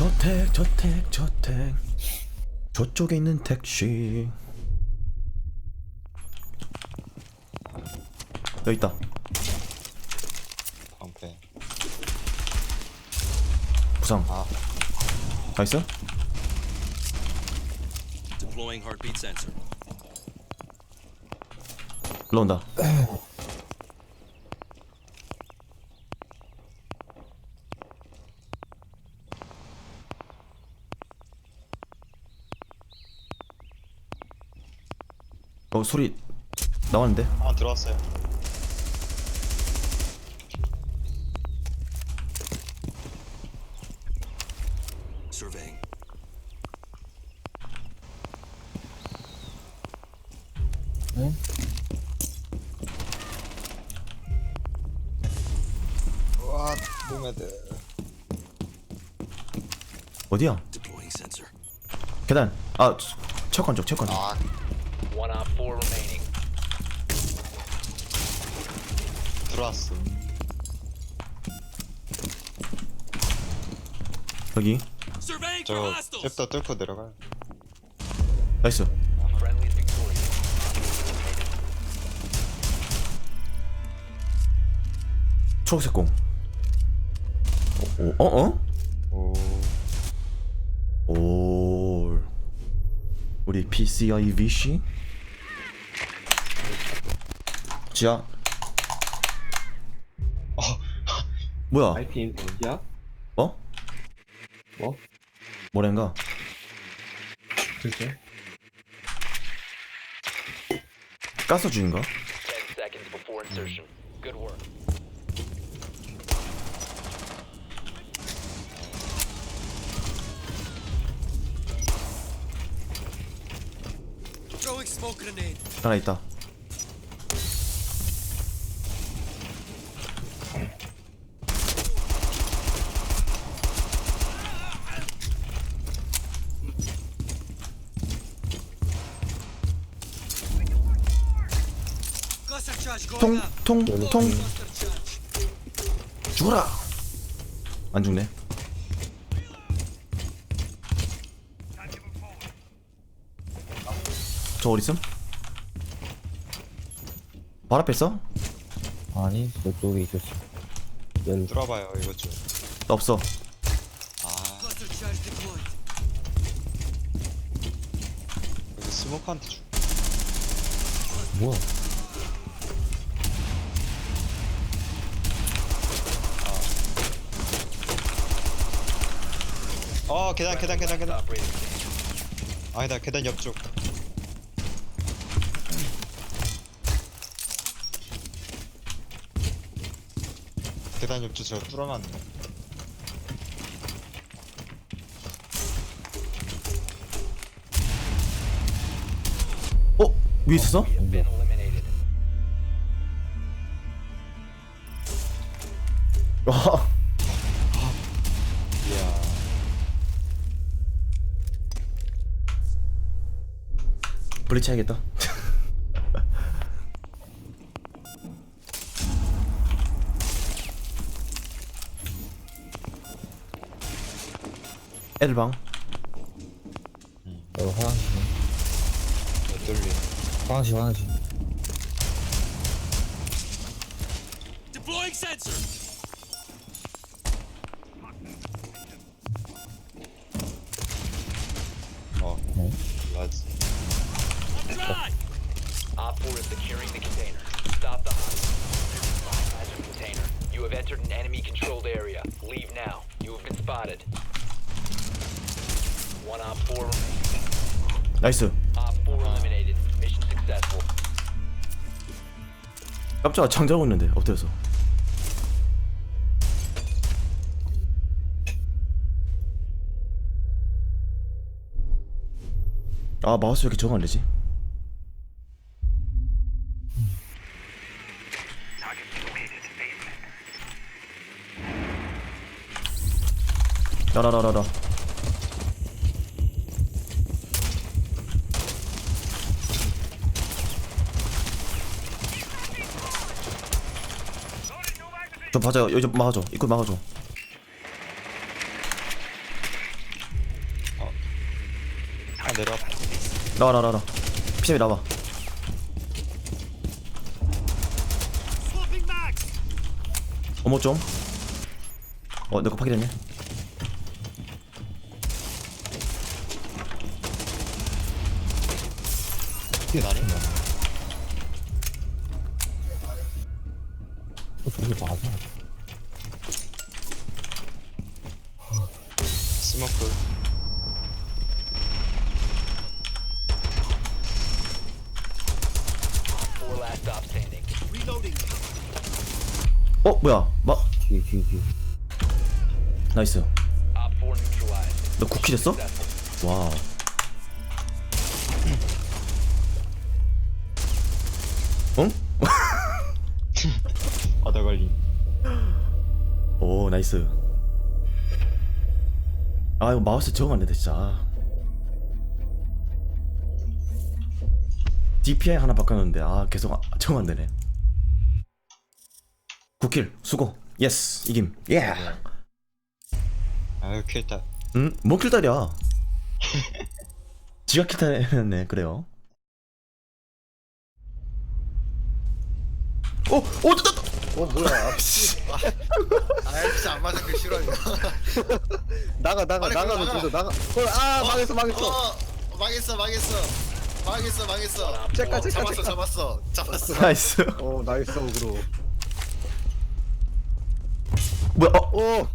저택 저택 저택. 저쪽에 있는 택시. 여기 있다. 방패 부상. 아. 나이스. Deploying heartbeat sensor. 올라온다 어 소리 나왔는데? 아 들어왔어요. Surveying. 와 노매드 어디야? Deploying sensor. 계단. 아 체육관 쪽 체육관 쪽. 아 One op four remaining. 들어왔어 여기 저. 잽더 뚫고 내려가요 나이스 Friendly victorious. 초록색 공 어? 어? 오 우리 PCI VC 지하 어, 뭐야 IP 어디야? 어? 뭐? 뭐랜가 글쎄. 가스 중인가? Ten seconds before insertion. Good work. 하나 있다. 통통통. 죽어라 안 죽네 저 어딨음? 발 앞에 있어? 아니 저쪽에 있었어 연 뚫어봐요 이거 좀나 없어 아. 여기 스모크한테 주 뭐야 어 계단 계단 계단 계단. 아니다 계단 옆쪽 계단 옆쪽 제가 뚫어놨네 어? 위에 있었어? Been eliminated. 와 이야 블리치 해야겠다 엘방 어 화장실 못 뚫리 화장실 화장실 Deploying sensor. 어 라지 Drive. Op four is securing the container. Stop the hostage. Hazard container. You have entered an enemy-controlled area. Leave now. You have been spotted. One op four remaining. 나이스 Op four eliminated. Mission successful. 깜짝아 장자고 있는데 엎드려서 아 마우스 왜 이렇게 적응 안 되지? 라라라라라 좀 봐줘. 여기 좀 막아줘. 입구 막아줘. 아 내려 나와 나와 나와. 피샵이 나와. 어머 좀어 내거 파괴됐네. 이게 나니? 어, 저기 맞아. 스모크 Four last stop standing. 어 뭐야 마 뒤에, 뒤에, 뒤에. 나이스 Op 4 neutralized. 너 쿠키 됐어? Successful. 와우 응? 걸림 오 나이스 아 이거 마우스 적응 안 된다 진짜 DPI 하나 바꿨는데 아 계속 아- 적응 안 되네 9킬 수고 예스 이김 예 아유 킬타 응? 뭔 킬달이야 지가 킬달했네 그래요 오! 오! 떴다! 어 뭐야? 아 진짜 안 맞은 거 싫어. 나가 나가 빨리 나가면 나가. 나가. 어, 아 망했어 망했어. 어 망했어 망했어 망했어 망했어 째까, 어, 째까, 잡았어 째까. 잡았어 잡았어 나이스 어 나이스 어그로. 뭐야 어? 오